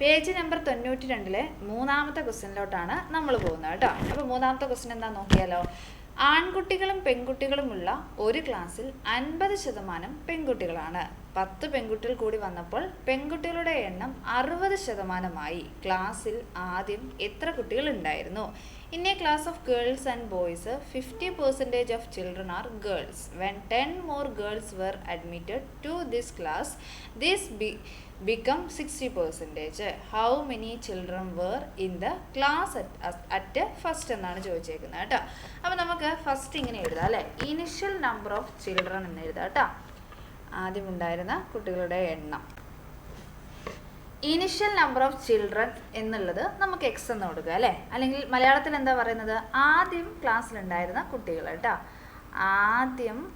Page number തൊണ്ണൂറ്റി രണ്ടിലെ മൂന്നാമത്തെ ക്വസ്റ്റ്യനിലോട്ടാണ് നമ്മൾ പോകുന്നത് കേട്ടോ. അപ്പോൾ മൂന്നാമത്തെ ക്വസ്റ്റ്യൻ എന്താ നോക്കിയാലോ? ആൺകുട്ടികളും പെൺകുട്ടികളുമുള്ള ഒരു ക്ലാസ്സിൽ അൻപത് ശതമാനം പെൺകുട്ടികളാണ്. പത്ത് പെൺകുട്ടികൾ കൂടി വന്നപ്പോൾ പെൺകുട്ടികളുടെ എണ്ണം അറുപത് ശതമാനമായി. ക്ലാസ്സിൽ ആദ്യം എത്ര കുട്ടികൾ ഉണ്ടായിരുന്നു? In a class of girls and boys fifty percentage of children are girls when ten more girls were admitted to this class this be become sixty percentage how many children were in the class at first എന്നാണ് ചോദിച്ചേക്കുന്നത് കേട്ടോ. അപ്പോൾ നമുക്ക് first ഇങ്ങനെ എഴുതാം അല്ലേ? Initial number of children എന്ന് എഴുതാം കേട്ടോ. ആദ്യം ഉണ്ടായിരുന്ന കുട്ടികളുടെ എണ്ണം. ഇനിഷ്യൽ നമ്പർ ഓഫ് ചിൽഡ്രൻ എന്നുള്ളത് നമുക്ക് എക്സ് എന്ന് കൊടുക്കുക അല്ലേ? അല്ലെങ്കിൽ മലയാളത്തിൽ എന്താ പറയുന്നത്? ആദ്യം ക്ലാസ്സിൽ ഉണ്ടായിരുന്ന കുട്ടികൾ കേട്ടോ. ആദ്യം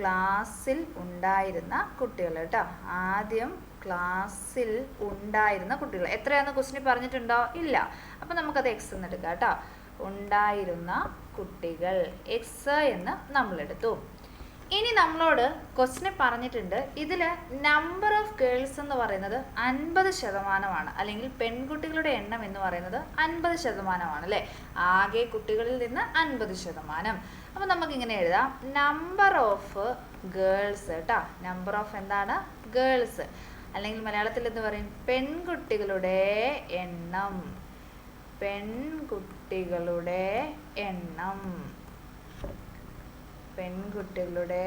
ക്ലാസ്സിൽ ഉണ്ടായിരുന്ന കുട്ടികൾ കേട്ടോ. ആദ്യം ക്ലാസ്സിൽ ഉണ്ടായിരുന്ന കുട്ടികൾ. എത്രയാണെന്ന് ക്വസ്റ്റിന് പറഞ്ഞിട്ടുണ്ടോ? ഇല്ല. അപ്പം നമുക്കത് എക്സ് എന്ന് എടുക്കാം കേട്ടോ. ഉണ്ടായിരുന്ന കുട്ടികൾ. എക്സ് എന്ന് നമ്മളെടുത്തു ഇനി നമ്മളോട് ക്വസ്റ്റിനെ പറഞ്ഞിട്ടുണ്ട്. ഇതിൽ നമ്പർ ഓഫ് ഗേൾസ് എന്ന് പറയുന്നത് അൻപത് ശതമാനമാണ്. അല്ലെങ്കിൽ പെൺകുട്ടികളുടെ എണ്ണം എന്ന് പറയുന്നത് അൻപത് ശതമാനമാണ് അല്ലേ? ആകെ കുട്ടികളിൽ നിന്ന് അൻപത് ശതമാനം. അപ്പം നമുക്ക് ഇങ്ങനെ എഴുതാം. നമ്പർ ഓഫ് ഗേൾസ് കേട്ടോ നമ്പർ ഓഫ് എന്താണ്? ഗേൾസ് അല്ലെങ്കിൽ മലയാളത്തിൽ എന്ന് പറയും? പെൺകുട്ടികളുടെ എണ്ണം. പെൺകുട്ടികളുടെ എണ്ണം. പെൺകുട്ടികളുടെ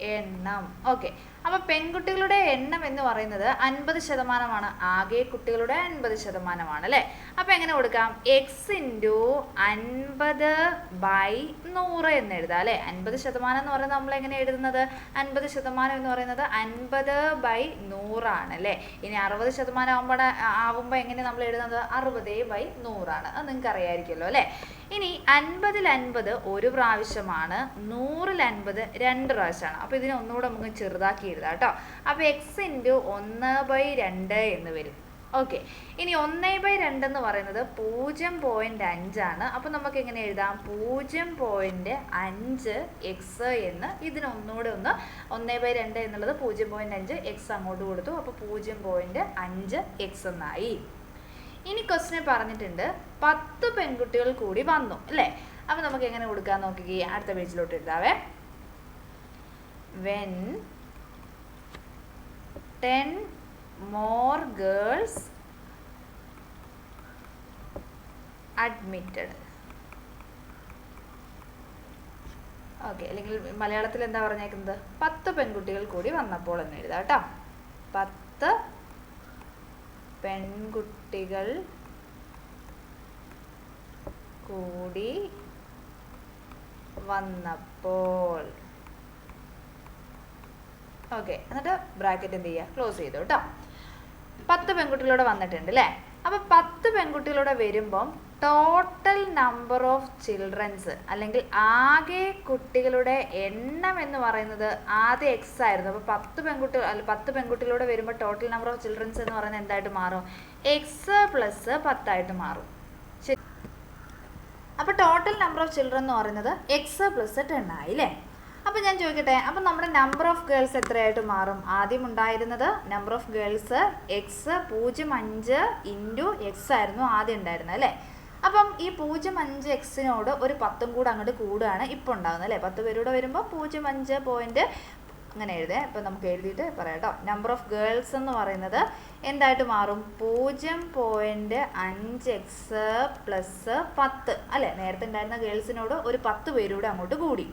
എണ്ണം. ഓക്കെ അപ്പൊ പെൺകുട്ടികളുടെ എണ്ണം എന്ന് പറയുന്നത് അൻപത് ശതമാനമാണ്. ആകെ കുട്ടികളുടെ അൻപത് ശതമാനമാണ് അല്ലേ? അപ്പൊ എങ്ങനെ കൊടുക്കാം? എക്സ് ഇന്റു അൻപത് ബൈ നൂറ് എന്ന് എഴുതാം അല്ലേ? അൻപത് ശതമാനം എന്ന് പറയുന്നത് നമ്മൾ എങ്ങനെ എഴുതുന്നത്? അൻപത് ശതമാനം എന്ന് പറയുന്നത് അൻപത് ബൈ നൂറാണ് അല്ലേ? ഇനി അറുപത് ശതമാനം ആകുമ്പോൾ ആവുമ്പോൾ എങ്ങനെ നമ്മൾ എഴുതുന്നത്? അറുപത് ബൈ നൂറാണ്. അത് നിങ്ങൾക്ക് അറിയാമായിരിക്കുമല്ലോ അല്ലേ? ഇനി അൻപതിൽ അൻപത് ഒരു പ്രാവശ്യമാണ് നൂറിൽ അൻപത് രണ്ട് പ്രാവശ്യമാണ്. അപ്പോൾ ഇതിനെ ഒന്നുകൂടെ നമുക്ക് ചെറുതാക്കി എഴുതാം കേട്ടോ. അപ്പോൾ എക്സ് ഇന്റു ഒന്ന് ബൈ രണ്ട് എന്ന് വരും. ഓക്കെ ഇനി ഒന്ന് ബൈ രണ്ട് എന്ന് പറയുന്നത് പൂജ്യം പോയിന്റ് അഞ്ചാണ് അപ്പോൾ നമുക്ക് എങ്ങനെ എഴുതാം? പൂജ്യം പോയിന്റ് അഞ്ച് എക്സ് എന്ന് ഇതിന് ഒന്നുകൂടെ ഒന്ന് ഒന്ന് ബൈ രണ്ട് എന്നുള്ളത് പൂജ്യം പോയിന്റ് അഞ്ച് എക്സ് അങ്ങോട്ട് കൊടുത്തു. അപ്പോൾ പൂജ്യം പോയിന്റ് അഞ്ച് എക്സ് എന്നായി. ഇനി ക്വസ്റ്റിനെ പറഞ്ഞിട്ടുണ്ട് പത്ത് പെൺകുട്ടികൾ കൂടി വന്നു അല്ലേ? അപ്പൊ നമുക്ക് എങ്ങനെ കൊടുക്കാൻ നോക്കുകയെ അടുത്ത പേജിലോട്ട് എഴുതാവേ. When ten more girls admitted okay അല്ലെങ്കിൽ മലയാളത്തിൽ എന്താ പറഞ്ഞേക്കുന്നത്? പത്ത് പെൺകുട്ടികൾ കൂടി വന്നപ്പോൾ എന്ന് എഴുതാം കേട്ടോ. പത്ത് പെൺകുട്ടികൾ കൂടി വന്നപ്പോൾ ഓക്കെ എന്നിട്ട് ബ്രാക്കറ്റ് എന്ത് ചെയ്യുക? ക്ലോസ് ചെയ്തു കേട്ടോ. പത്ത് പെൺകുട്ടികളോട് വന്നിട്ടുണ്ട് അല്ലേ അപ്പോൾ പത്ത് പെൺകുട്ടികളോടെ വരുമ്പം ടോട്ടൽ നമ്പർ ഓഫ് ചിൽഡ്രൻസ് അല്ലെങ്കിൽ ആകെ കുട്ടികളുടെ എണ്ണം എന്ന് പറയുന്നത് ആദ്യം എക്സ് ആയിരുന്നു. അപ്പോൾ പത്ത് പെൺകുട്ടികൾ അല്ല പത്ത് പെൺകുട്ടികളോടെ വരുമ്പോൾ ടോട്ടൽ നമ്പർ ഓഫ് ചിൽഡ്രൻസ് എന്ന് പറയുന്നത് എന്തായിട്ട് മാറും? എക്സ് പ്ലസ് പത്തായിട്ട് മാറും. അപ്പോൾ ടോട്ടൽ നമ്പർ ഓഫ് ചിൽഡ്രൻ എന്ന് പറയുന്നത് എക്സ് പ്ലസ് ടെൻ ആയി അല്ലേ അപ്പോൾ ഞാൻ ചോദിക്കട്ടെ അപ്പോൾ നമ്മുടെ നമ്പർ ഓഫ് ഗേൾസ് എത്രയായിട്ട് മാറും? ആദ്യം ഉണ്ടായിരുന്നത് നമ്പർ ഓഫ് ഗേൾസ് എക്സ് പൂജ്യം അഞ്ച് ഇന്റു എക്സ് ആയിരുന്നു ആദ്യം ഉണ്ടായിരുന്നത് അല്ലേ? അപ്പം ഈ പൂജ്യം അഞ്ച് എക്സിനോട് ഒരു പത്തും കൂടെ അങ്ങോട്ട് കൂടുകയാണ് ഇപ്പോൾ ഉണ്ടാകുന്നത് അല്ലേ? പത്ത് പേരൂടെ വരുമ്പോൾ പൂജ്യം അഞ്ച് പോയിന്റ് അങ്ങനെ എഴുതേ. ഇപ്പം നമുക്ക് എഴുതിയിട്ട് പറയാട്ടോ. നമ്പർ ഓഫ് ഗേൾസ് എന്ന് പറയുന്നത് എന്തായിട്ട് മാറും? പൂജ്യം പോയിന്റ് അഞ്ച് എക്സ് പ്ലസ് പത്ത് അല്ലേ? നേരത്തെ ഉണ്ടായിരുന്ന ഗേൾസിനോട് ഒരു പത്ത് പേരൂടെ അങ്ങോട്ട് കൂടി.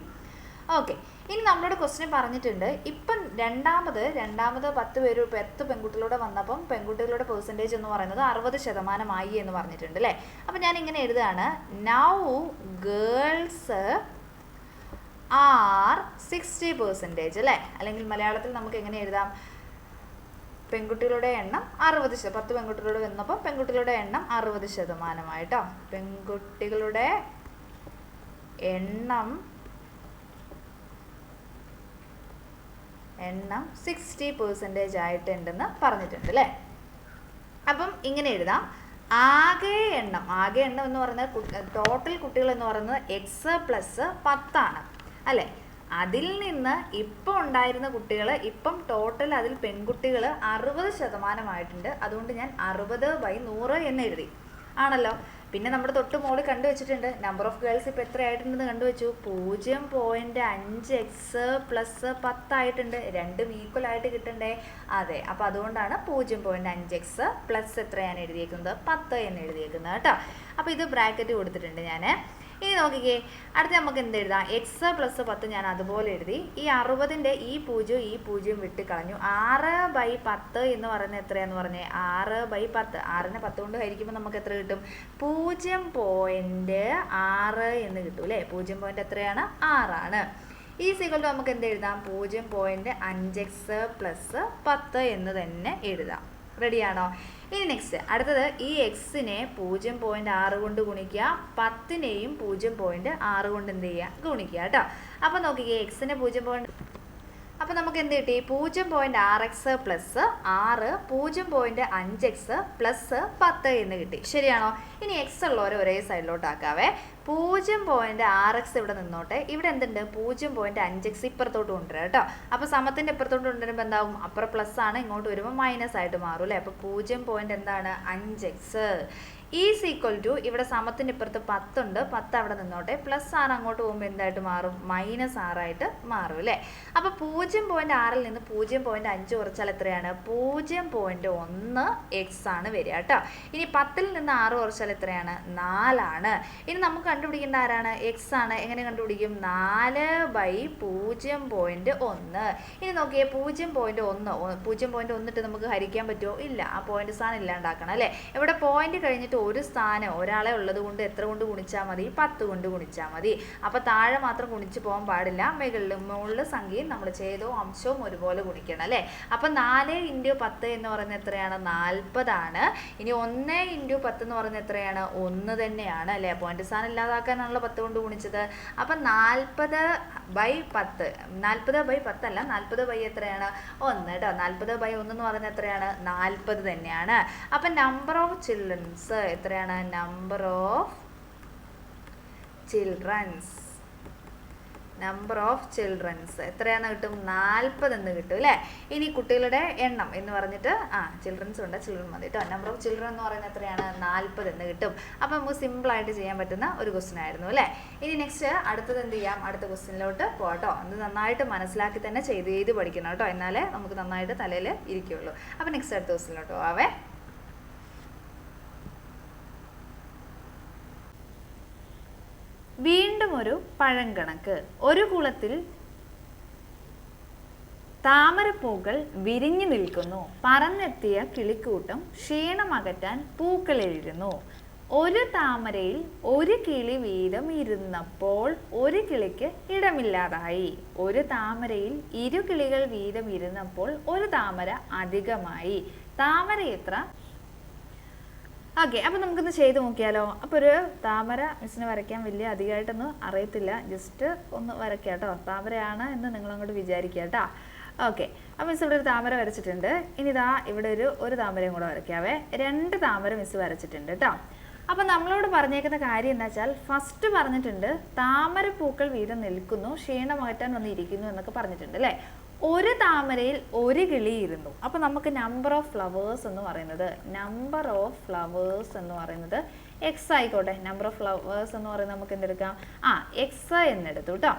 ഓക്കെ ഇനി നമ്മളോട് ക്വസ്റ്റിനെ പറഞ്ഞിട്ടുണ്ട്. ഇപ്പം രണ്ടാമത് രണ്ടാമത് പത്ത് പേര് പത്ത് പെൺകുട്ടികളോട് വന്നപ്പം പെൺകുട്ടികളുടെ പെർസെന്റേജ് എന്ന് പറയുന്നത് അറുപത് ശതമാനമായി എന്ന് പറഞ്ഞിട്ടുണ്ട് അല്ലേ? അപ്പം ഞാൻ ഇങ്ങനെ എഴുതുകയാണ്. Now girls are sixty percentage അല്ലേ? അല്ലെങ്കിൽ മലയാളത്തിൽ നമുക്ക് എങ്ങനെ എഴുതാം? പെൺകുട്ടികളുടെ എണ്ണം അറുപത് ശത പത്ത് പെൺകുട്ടികളോട് വന്നപ്പോൾ പെൺകുട്ടികളുടെ എണ്ണം അറുപത് ശതമാനമായിട്ടോ? പെൺകുട്ടികളുടെ എണ്ണം എണ്ണം സിക്സ്റ്റി പെർസെന്റേജ് ആയിട്ടുണ്ടെന്ന് പറഞ്ഞിട്ടുണ്ട് അല്ലേ? അപ്പം ഇങ്ങനെ എഴുതാം. ആകെ എണ്ണം ആകെ എണ്ണം എന്ന് പറയുന്നത് ടോട്ടൽ കുട്ടികൾ എന്ന് പറയുന്നത് എക്സ് പ്ലസ് പത്താണ്. അല്ലേ? അതിൽ നിന്ന് ഇപ്പം ഉണ്ടായിരുന്ന കുട്ടികൾ ഇപ്പം ടോട്ടൽ അതിൽ പെൺകുട്ടികൾ അറുപത് ശതമാനമായിട്ടുണ്ട്. അതുകൊണ്ട് ഞാൻ അറുപത് ബൈ നൂറ് എന്ന് എഴുതി. ആണല്ലോ? പിന്നെ നമ്മുടെ തൊട്ട് മോളിൽ കണ്ടു വെച്ചിട്ടുണ്ട്. നമ്പർ ഓഫ് ഗേൾസ് ഇപ്പോൾ എത്രയായിട്ടുണ്ടെന്ന് കണ്ടുവച്ചു പൂജ്യം പോയിന്റ് അഞ്ച് എക്സ് പ്ലസ് പത്തായിട്ടുണ്ട്. രണ്ടും ഈക്വൽ ആയിട്ട് കിട്ടണ്ടേ? അതെ അപ്പോൾ അതുകൊണ്ടാണ് പൂജ്യം പോയിന്റ് അഞ്ച് എക്സ് പ്ലസ് എത്രയാണ് എഴുതിയേക്കുന്നത്? പത്ത് എന്ന് എഴുതിയേക്കുന്നത് കേട്ടോ. അപ്പോൾ ഇത് ബ്രാക്കറ്റ് കൊടുത്തിട്ടുണ്ട് ഞാൻ ഇനി നോക്കിക്കേ അടുത്ത് നമുക്ക് എന്ത് എഴുതാം? എക്സ് പ്ലസ് പത്ത് ഞാൻ അതുപോലെ എഴുതി. ഈ അറുപതിന്റെ ഈ പൂജ്യം ഈ പൂജ്യം വിട്ട് കളഞ്ഞു. ആറ് ബൈ പത്ത് എന്ന് പറയുന്നത് എത്രയാന്ന് പറഞ്ഞേ? ആറ് ബൈ പത്ത്. ആറിനെ പത്ത് കൊണ്ട് ഹരിക്കുമ്പോൾ നമുക്ക് എത്ര കിട്ടും? പൂജ്യം പോയിന്റ് ആറ് എന്ന് കിട്ടും അല്ലേ? പൂജ്യം പോയിന്റ് എത്രയാണ്? ആറാണ്. ഈ സികൾ നമുക്ക് എന്ത് എഴുതാം? പൂജ്യം പോയിന്റ് അഞ്ച് എക്സ് പ്ലസ് പത്ത് എന്ന് തന്നെ എഴുതാം. റെഡിയാണോ ഇനി നെക്സ്റ്റ് അടുത്തത് ഈ എക്സിനെ പൂജ്യം പോയിന്റ് ആറ് കൊണ്ട് ഗുണിക്കുക പത്തിനെയും പൂജ്യം പോയിന്റ് ആറ് കൊണ്ട് എന്ത് ചെയ്യുക? ഗുണിക്കുക കേട്ടോ. അപ്പോൾ നോക്കിക്കേ എക്സിനെ പൂജ്യം പോയിന്റ് അപ്പോൾ നമുക്ക് എന്ത് കിട്ടി? പൂജ്യം പോയിന്റ് ആറ് എക്സ് പ്ലസ് ആറ് പൂജ്യം പോയിന്റ് അഞ്ച് എക്സ് പ്ലസ് പത്ത് എന്ന് കിട്ടി. ശരിയാണോ? ഇനി എക്സ് ഉള്ളവരെ ഒരേ സൈഡിലോട്ടാക്കാവേ പൂജ്യം പോയിന്റ് ആറ് എക്സ് ഇവിടെ നിന്നോട്ടെ. ഇവിടെ എന്തുണ്ട്? പൂജ്യം പോയിന്റ് അഞ്ച് എക്സ് ഇപ്പുറത്തോട്ട് കൊണ്ടുവരാം കേട്ടോ. അപ്പോൾ സമത്തിന്റെ ഇപ്പുറത്തോട്ട് കൊണ്ടുവരുമ്പോൾ എന്താവും? അപ്പുറം പ്ലസ് ആണ് ഇങ്ങോട്ട് വരുമ്പോൾ മൈനസ് ആയിട്ട് മാറും അല്ലേ? അപ്പോൾ പൂജ്യം പോയിന്റ് എന്താണ്? അഞ്ച് എക്സ്. ഈസ് ഈക്വൽ ടു ഇവിടെ സമത്തിന്റെ ഇപ്പുറത്ത് പത്തുണ്ട്. പത്ത് അവിടെ നിന്നോട്ടെ. പ്ലസ് ആറ് അങ്ങോട്ട് പോകുമ്പോൾ എന്തായിട്ട് മാറും? മൈനസ് ആറായിട്ട് മാറും അല്ലേ? അപ്പോൾ പൂജ്യം പോയിന്റ് ആറിൽ നിന്ന് പൂജ്യം പോയിന്റ് അഞ്ച് കുറച്ചാൽ എത്രയാണ്? പൂജ്യം പോയിന്റ് ഒന്ന് എക്സ് ആണ് വരിക കേട്ടോ ഇനി പത്തിൽ നിന്ന് ആറ് കുറച്ചാൽ എത്രയാണ്? നാലാണ്. ഇനി നമുക്ക് കണ്ടുപിടിക്കേണ്ട ആരാണ്? എക്സ് ആണ്. എങ്ങനെ കണ്ടുപിടിക്കും? നാല് ബൈ പൂജ്യം പോയിന്റ് ഒന്ന്. ഇനി നോക്കിയേ പൂജ്യം പോയിന്റ് ഒന്ന്. പൂജ്യം പോയിന്റ് ഒന്നിട്ട് നമുക്ക് ഹരിക്കാൻ പറ്റുമോ? ഇല്ല. ആ പോയിന്റ് സ്ഥാനം ഇല്ലാണ്ടാക്കണം അല്ലേ? ഇവിടെ പോയിന്റ് കഴിഞ്ഞിട്ട് ഒരു സ്ഥാനം ഒരാളെ ഉള്ളത് കൊണ്ട് എത്ര കൊണ്ട് ഗുണിച്ചാൽ മതി? പത്ത് കൊണ്ട് ഗുണിച്ചാൽ മതി. അപ്പോൾ താഴെ മാത്രം ഗുണിച്ച് പോകാൻ പാടില്ല. മുകളിൽ മുകളിൽ സംഖ്യയും നമ്മൾ ഛേദവും അംശവും ഒരുപോലെ ഗുണിക്കണം അല്ലേ? അപ്പം നാല് ഇന്റു പത്ത് എന്ന് പറയുന്നത് എത്രയാണ്? നാൽപ്പതാണ്. ഇനി ഒന്ന് ഇന്റു പത്ത് എന്ന് പറയുന്നത് എത്രയാണ്? ഒന്ന് തന്നെയാണ് അല്ലേ? പോയിന്റ് സ്ഥാനം ഇല്ലാതാക്കാനാണല്ലോ പത്ത് കൊണ്ട് ഗുണിച്ചത്. അപ്പം നാൽപ്പത് ബൈ പത്ത്. നാൽപ്പത് ബൈ പത്തല്ല നാൽപ്പത് ബൈ എത്രയാണ്? ഒന്ന് കേട്ടോ നാൽപ്പത് ബൈ ഒന്ന് എന്ന് പറയുന്നത് എത്രയാണ്? നാൽപ്പത് തന്നെയാണ്. അപ്പം നമ്പർ ഓഫ് ചിൽഡ്രൻസ് എത്രയാണ്? Number of childrens number of childrens എത്രയാന്ന് കിട്ടും? നാൽപ്പത് എന്ന് കിട്ടും അല്ലേ? ഇനി കുട്ടികളുടെ എണ്ണം എന്ന് പറഞ്ഞിട്ട് ആ ചിൽഡ്രൻസ് ഉണ്ട് ചിൽഡ്രൻ മതി കേട്ടോ നമ്പർ ഓഫ് ചിൽഡ്രൻ എന്ന് പറയുന്നത് എത്രയാണ്? നാൽപ്പത് എന്ന് കിട്ടും. അപ്പം നമുക്ക് സിമ്പിളായിട്ട് ചെയ്യാൻ പറ്റുന്ന ഒരു ക്വസ്റ്റ്യൻ ആയിരുന്നു അല്ലേ? ഇനി നെക്സ്റ്റ് അടുത്തത് എന്ത് ചെയ്യാം? അടുത്ത ക്വസ്റ്റ്യനിലോട്ട് പോട്ടോ അത് നന്നായിട്ട് മനസ്സിലാക്കി തന്നെ ചെയ്ത് ചെയ്ത് പഠിക്കണം കേട്ടോ എന്നാലേ നമുക്ക് നന്നായിട്ട് തലയിൽ ഇരിക്കുകയുള്ളൂ അപ്പം നെക്സ്റ്റ് അടുത്ത ക്വസ്റ്റ്യനിലോട്ട് പോവാവേ. വീണ്ടും ഒരു പഴങ്കണക്ക്. ഒരു കുളത്തിൽ താമരപ്പൂക്കൾ വിരിഞ്ഞു നിൽക്കുന്നു. പറന്നെത്തിയ കിളിക്കൂട്ടം ക്ഷീണമകറ്റാൻ എഴുതുന്നു ഒരു താമരയിൽ ഒരു കിളി വീതം ഇരുന്നപ്പോൾ ഒരു കിളിക്ക് ഇടമില്ലാതായി. ഒരു താമരയിൽ ഇരു കിളികൾ വീതം ഇരുന്നപ്പോൾ ഒരു താമര അധികമായി. താമര എത്ര? ഓക്കെ അപ്പോൾ നമുക്കൊന്ന് ചെയ്ത് നോക്കിയാലോ? അപ്പോൾ ഒരു താമര മിസ്സിന് വരയ്ക്കാൻ വലിയ അധികമായിട്ടൊന്നും അറിയത്തില്ല. ജസ്റ്റ് ഒന്ന് വരയ്ക്കാം കേട്ടോ താമരയാണ് എന്ന് നിങ്ങളങ്ങോട്ട് വിചാരിക്കുക കേട്ടോ ഓക്കെ അപ്പോൾ മിസ് ഇവിടെ ഒരു താമര വരച്ചിട്ടുണ്ട്. ഇനി ഇതാ ഇവിടെ ഒരു ഒരു താമരയും കൂടെ വരയ്ക്കാവേ. രണ്ട് താമര മിസ് വരച്ചിട്ടുണ്ട് കേട്ടോ അപ്പോൾ നമ്മളോട് പറഞ്ഞേക്കുന്ന കാര്യം എന്താ വെച്ചാൽ ഫസ്റ്റ് പറഞ്ഞിട്ടുണ്ട് താമര പൂക്കൾ വീതം നിൽക്കുന്നു ക്ഷീണമാറ്റാൻ വന്നിരിക്കുന്നു എന്നൊക്കെ പറഞ്ഞിട്ടുണ്ട് അല്ലേ ഒരു താമരയിൽ ഒരു കിളി ഇരുന്നു. അപ്പോൾ നമുക്ക് നമ്പർ ഓഫ് ഫ്ലവേഴ്സ് എന്ന് പറയുന്നത് നമ്പർ ഓഫ് ഫ്ലവേഴ്സ് എന്ന് പറയുന്നത് എക്സ് ആയിക്കോട്ടെ. നമ്പർ ഓഫ് ഫ്ലവേഴ്സ് എന്ന് പറയുന്നത് നമുക്ക് എന്തെടുക്കാം? ആ എക്സ് എന്നെടുത്തു കേട്ടോ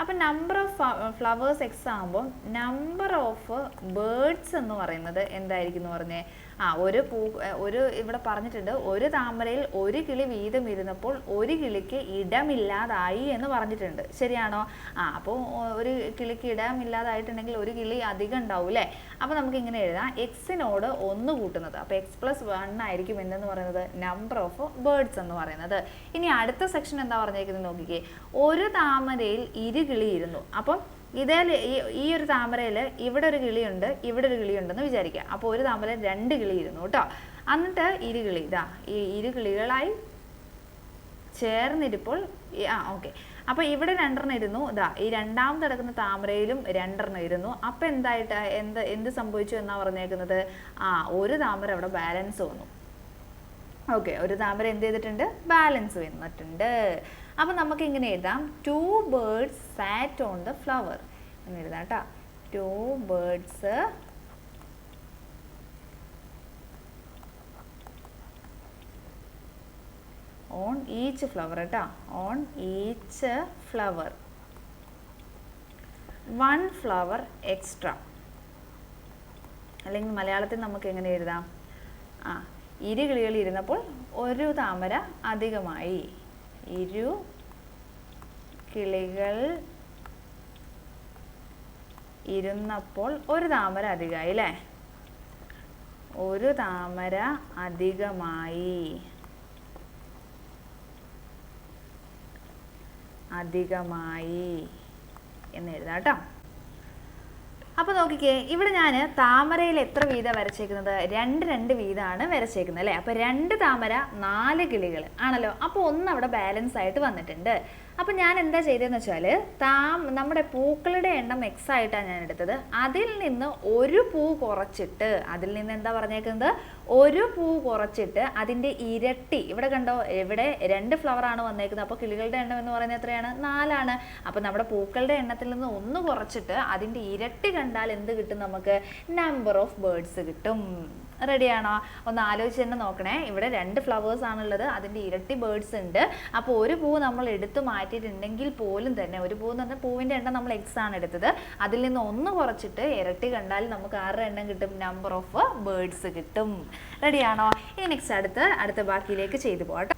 അപ്പം നമ്പർ ഓഫ് ഫ്ലവേഴ്സ് എക്സ് ആകുമ്പോൾ നമ്പർ ഓഫ് ബേർഡ്സ് എന്ന് പറയുന്നത് എന്തായിരിക്കും എന്ന് പറഞ്ഞേ? ആ ഒരു പൂ ഒരു ഇവിടെ പറഞ്ഞിട്ടുണ്ട് ഒരു താമരയിൽ ഒരു കിളി വീതം ഇരുന്നപ്പോൾ ഒരു കിളിക്ക് ഇടമില്ലാതായി എന്ന് പറഞ്ഞിട്ടുണ്ട്. ശരിയാണോ? ആ അപ്പോൾ ഒരു കിളിക്ക് ഇടമില്ലാതായിട്ടുണ്ടെങ്കിൽ ഒരു കിളി അധികം ഉണ്ടാവും അല്ലേ അപ്പോൾ നമുക്ക് ഇങ്ങനെ എഴുതാം. എക്സിനോട് ഒന്ന് കൂട്ടുന്നത്. അപ്പോൾ എക്സ് പ്ലസ് വൺ ആയിരിക്കും എന്തെന്ന് പറയുന്നത്? നമ്പർ ഓഫ് ബേർഡ്സ് എന്ന് പറയുന്നത്. ഇനി അടുത്ത സെക്ഷൻ എന്താ പറഞ്ഞേക്കുന്നത്? നോക്കിക്കേ. ഒരു താമരയിൽ ഇരു കിളി ഇരുന്നു. അപ്പം ഇതേ ഈ ഒരു താമരയിൽ ഇവിടെ ഒരു കിളിയുണ്ട് ഇവിടെ ഒരു കിളിയുണ്ടെന്ന് വിചാരിക്കുക. അപ്പോൾ ഒരു താമരയിൽ രണ്ട് കിളി ഇരുന്നു കേട്ടോ എന്നിട്ട് ഇരുകിളി ഇതാ ഈ ഇരുകിളികളായി ചേർന്നിരിപ്പോൾ ആ ഓക്കെ. അപ്പോൾ ഇവിടെ രണ്ടെണ്ണം ഇരുന്നു ഇതാ ഈ രണ്ടാമത് കിടക്കുന്ന താമരയിലും രണ്ടെണ്ണം ഇരുന്നു. അപ്പൊ എന്തായിട്ട് എന്ത് എന്ത് സംഭവിച്ചു എന്നാ പറഞ്ഞേക്കുന്നത്? ആ ഒരു താമര അവിടെ ബാലൻസ് വന്നു. ഓക്കെ ഒരു താമര എന്ത് ചെയ്തിട്ടുണ്ട്? ബാലൻസ് വന്നിട്ടുണ്ട്. അപ്പം നമുക്ക് ഇങ്ങനെ എഴുതാം. Two birds sat on the flower എന്ന് എഴുതാം കേട്ടോ two birds on each flower കേട്ടോ on each flower one flower extra അല്ലെങ്കിൽ മലയാളത്തിൽ നമുക്ക് എങ്ങനെ എഴുതാം? ആ ഇരു കിളികൾ ഇരുന്നപ്പോൾ ഒരു താമര അധികമായി. ഇരു കിളികൾ ഇരുന്നപ്പോൾ ഒരു താമര അധികമായി അല്ലേ ഒരു താമര അധികമായി. അധികമായി എന്ന് എഴുതാം കേട്ടോ. അപ്പോൾ നോക്കിക്കേ ഇവിടെ ഞാൻ താമരയിൽ എത്ര വീതം വരച്ചേക്കുന്നത്? രണ്ട് രണ്ട് വീതമാണ് വരച്ചേക്കുന്നത് അല്ലേ? അപ്പോൾ രണ്ട് താമര നാല് കിളികൾ ആണല്ലോ? അപ്പോൾ ഒന്ന് അവിടെ ബാലൻസ് ആയിട്ട് വന്നിട്ടുണ്ട്. അപ്പോൾ ഞാൻ എന്താ ചെയ്തതെന്ന് വെച്ചാൽ താ നമ്മുടെ പൂക്കളുടെ എണ്ണം എക്സ് ആയിട്ടാണ് ഞാൻ എടുത്തത്. അതിൽ നിന്ന് ഒരു പൂ കുറച്ചിട്ട് അതിൽ നിന്ന് എന്താ പറഞ്ഞേക്കുന്നത്? ഒരു പൂ കുറച്ചിട്ട് അതിന്റെ ഇരട്ടി ഇവിടെ കണ്ടോ? ഇവിടെ രണ്ട് ഫ്ലവറാണ് വന്നേക്കുന്നത്. അപ്പോൾ കിളികളുടെ എണ്ണം എന്ന് പറയുന്നത് എത്രയാണ്? നാലാണ്. അപ്പോൾ നമ്മുടെ പൂക്കളുടെ എണ്ണത്തിൽ നിന്ന് ഒന്ന് കുറച്ചിട്ട് അതിന്റെ ഇരട്ടി കണ്ടാൽ എന്ത് കിട്ടും നമുക്ക്? നമ്പർ ഓഫ് ബേർഡ്സ് കിട്ടും. റെഡിയാണോ? ഒന്ന് ആലോചിച്ച് തന്നെ നോക്കണേ. ഇവിടെ രണ്ട് ഫ്ലവേഴ്സ് ആണുള്ളത്. അതിന്റെ ഇരട്ടി ബേർഡ്സ് ഉണ്ട്. അപ്പോൾ ഒരു പൂ നമ്മൾ എടുത്ത് മാറ്റിയിട്ടുണ്ടെങ്കിൽ പോലും തന്നെ ഒരു പൂ എന്ന് പറഞ്ഞാൽ പൂവിന്റെ എണ്ണം നമ്മൾ എക്സ് ആണ് എടുത്തത്. അതിൽ നിന്ന് ഒന്ന് കുറച്ചിട്ട് ഇരട്ടി കണ്ടാൽ നമുക്ക് ആറ് എണ്ണം കിട്ടും? നമ്പർ ഓഫ് ബേർഡ്സ് കിട്ടും. റെഡിയാണോ ഇനി നെക്സ്റ്റ് അടുത്ത് അടുത്ത ബാക്കിയിലേക്ക് ചെയ്തു പോകട്ടെ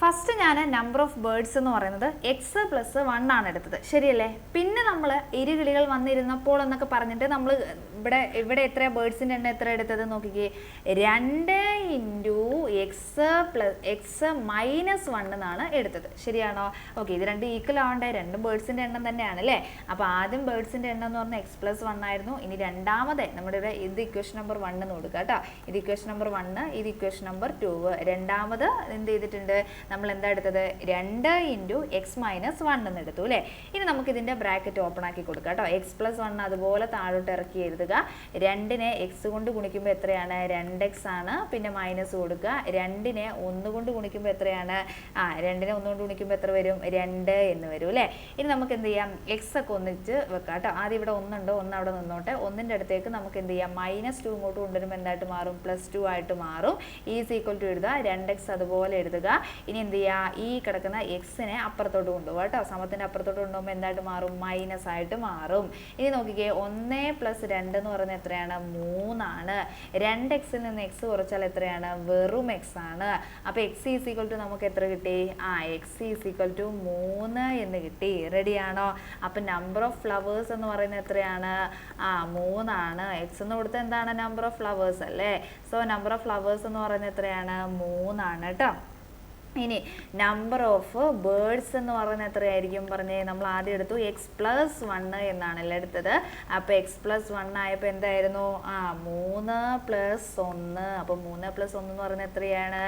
ഫസ്റ്റ് ഞാൻ നമ്പർ ഓഫ് ബേർഡ്സ് എന്ന് പറയുന്നത് എക്സ് പ്ലസ് വൺ ആണ് എടുത്തത്. ശരിയല്ലേ? പിന്നെ നമ്മൾ ഇരുകിളികൾ വന്നിരുന്നപ്പോൾ എന്നൊക്കെ പറഞ്ഞിട്ട് നമ്മൾ ഇവിടെ ഇവിടെ എത്ര ബേർഡ്സിന്റെ എണ്ണം എത്ര എടുത്തത് നോക്കിക്കേ. രണ്ട് into x plus x minus one എന്നാണ് എടുത്തത്. ശരിയാണോ? ഓക്കെ ഇത് രണ്ട് ഈക്വൽ ആവണ്ടേ? രണ്ടും ബേർഡ്സിന്റെ എണ്ണം തന്നെയാണ് അല്ലേ? അപ്പോൾ ആദ്യം ബേർഡ്സിന്റെ എണ്ണം എന്ന് പറഞ്ഞാൽ എക്സ് പ്ലസ് വൺ ആയിരുന്നു. ഇനി രണ്ടാമത് നമ്മുടെ ഇവിടെ ഇത് ഇക്വേഷൻ നമ്പർ വൺ എന്ന് കൊടുക്കുക കേട്ടോ. ഇത് ഇക്വേഷൻ നമ്പർ വണ്ണ് ഇത് ഇക്വേഷൻ നമ്പർ ടു രണ്ടാമത് എന്ത് ചെയ്തിട്ടുണ്ട്? നമ്മൾ എന്താ എടുത്തത്? രണ്ട് ഇന്റു എക്സ് മൈനസ് വൺ എന്ന് എടുത്തു അല്ലേ? ഇനി നമുക്ക് ഇതിന്റെ ബ്രാക്കറ്റ് ഓപ്പൺ ആക്കി കൊടുക്കാം കേട്ടോ. എക്സ് പ്ലസ് വൺ അതുപോലെ താഴോട്ട് ഇറക്കി എഴുതുക. രണ്ടിനെ എക്സ് കൊണ്ട് ഗുണിക്കുമ്പോൾ എത്രയാണ്? രണ്ട് എക്സ് ആണ്. പിന്നെ മൈനസ് കൊടുക്കുക. രണ്ടിനെ ഒന്ന് കൊണ്ട് ഗുണിക്കുമ്പോൾ എത്രയാണ്? ആ രണ്ടിനെ ഒന്ന് കൊണ്ട് ഗുണിക്കുമ്പോൾ എത്ര വരും? രണ്ട് എന്ന് വരും അല്ലേ? ഇനി നമുക്ക് എന്ത് ചെയ്യാം? എക്സ് ഒക്കെ ഒന്നിച്ച് വെക്കാം കേട്ടോ. ആദ്യം ഇവിടെ ഒന്നുണ്ട്? ഒന്ന് അവിടെ നിന്നോട്ടെ. ഒന്നിന്റെ അടുത്തേക്ക് നമുക്ക് എന്ത് ചെയ്യാം? മൈനസ് ടു ഇങ്ങോട്ട് കൊണ്ടുവരുമ്പോൾ എന്തായിട്ട് മാറും? പ്ലസ് ടു ആയിട്ട് മാറും. ഈസ് ഈക്വൽ ടു എഴുതുക. രണ്ട് എക്സ് അതുപോലെ എഴുതുക. ഇനി എന്ത് ചെയ്യുക ഈ കിടക്കുന്ന എക്സിനെ അപ്പുറത്തോട്ട് കൊണ്ടുപോകുക കേട്ടോ. സമത്തിന്റെ അപ്പുറത്തോട്ട് കൊണ്ടുപോകുമ്പോൾ എന്തായിട്ട് മാറും? മൈനസ് ആയിട്ട് മാറും. ഇനി നോക്കിക്കേ ഒന്ന് പ്ലസ് രണ്ട് എന്ന് പറയുന്നത് എത്രയാണ്? മൂന്നാണ്. രണ്ട് എക്സിൽ നിന്ന് എക്സ് കുറച്ചാൽ എത്രയാണ്? വെറും എക്സ് ആണ്. അപ്പോൾ എക്സ് ഈസ് ഈക്വൽ ടു നമുക്ക് എത്ര കിട്ടി? ആ എക്സ് ഈസ് ഈക്വൽ ടു മൂന്ന് എന്ന് കിട്ടി. റെഡിയാണോ അപ്പം നമ്പർ ഓഫ് ഫ്ലവേഴ്സ് എന്ന് പറയുന്നത് എത്രയാണ്? ആ മൂന്നാണ്. എക്സ് എന്ന് കൊടുത്ത എന്താണ്? നമ്പർ ഓഫ് ഫ്ലവേഴ്സ് അല്ലേ? സോ നമ്പർ ഓഫ് ഫ്ലവേഴ്സ് എന്ന് പറയുന്നത് എത്രയാണ്? മൂന്നാണ് കേട്ടോ. ഇനി നമ്പർ ഓഫ് ബേർഡ്സ് എന്ന് പറയുന്നത് എത്രയായിരിക്കും പറഞ്ഞേ? നമ്മൾ ആദ്യം എടുത്തു എക്സ് പ്ലസ് വണ്ണ് എന്നാണല്ലോ എടുത്തത്. അപ്പോൾ എക്സ് പ്ലസ് വൺ ആയപ്പോൾ എന്തായിരുന്നു? ആ മൂന്ന് പ്ലസ് ഒന്ന്. അപ്പോൾ മൂന്ന് പ്ലസ് ഒന്ന് എന്ന് പറയുന്നത് എത്രയാണ്?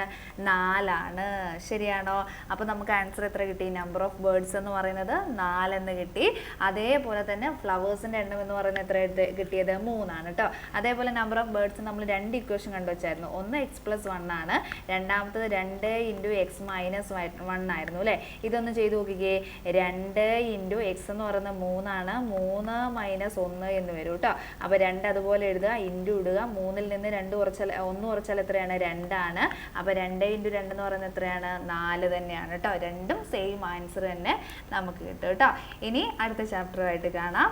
നാലാണ്. ശരിയാണോ? അപ്പോൾ നമുക്ക് ആൻസർ എത്ര കിട്ടി? നമ്പർ ഓഫ് ബേർഡ്സ് എന്ന് പറയുന്നത് നാലെന്ന് കിട്ടി. അതേപോലെ തന്നെ ഫ്ലവേഴ്സിന്റെ എണ്ണം എന്ന് പറയുന്നത് എത്ര കിട്ടിയത് മൂന്നാണ് കേട്ടോ അതേപോലെ നമ്പർ ഓഫ് ബേർഡ്സ് നമ്മൾ രണ്ട് ഇക്വേഷൻ കണ്ടുവച്ചായിരുന്നു. ഒന്ന് എക്സ് പ്ലസ് വൺ ആണ്. രണ്ടാമത്തത് രണ്ട് ഇന്റു എക്സ് മൈനസ് വൺ ആയിരുന്നു അല്ലേ? ഇതൊന്ന് ചെയ്ത് നോക്കിക്കേ. രണ്ട് ഇന്റു എക്സ് എന്ന് പറയുന്നത് മൂന്നാണ്. മൂന്ന് മൈനസ് ഒന്ന് എന്ന് വരും കേട്ടോ അപ്പോൾ രണ്ട് അതുപോലെ എഴുതുക ഇന്റു ഇടുക. മൂന്നിൽ നിന്ന് രണ്ട് കുറച്ചാൽ ഒന്ന് കുറച്ചാൽ എത്രയാണ്? രണ്ടാണ്. അപ്പോൾ രണ്ട് ഇന്റു രണ്ട് എന്ന് പറയുന്നത് എത്രയാണ്? നാല് തന്നെയാണ് കേട്ടോ രണ്ടും സെയിം ആൻസർ തന്നെ നമുക്ക് കിട്ടും കേട്ടോ ഇനി അടുത്ത ചാപ്റ്ററായിട്ട് കാണാം.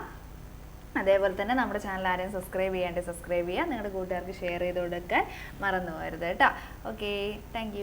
അതേപോലെ തന്നെ നമ്മുടെ ചാനൽ ആരെയും സബ്സ്ക്രൈബ് ചെയ്യാണ്ട് സബ്സ്ക്രൈബ് ചെയ്യുക. നിങ്ങളുടെ കൂട്ടുകാർക്ക് ഷെയർ ചെയ്ത് കൊടുക്കാൻ മറന്നു പോകരുത് കേട്ടോ ഓക്കെ താങ്ക്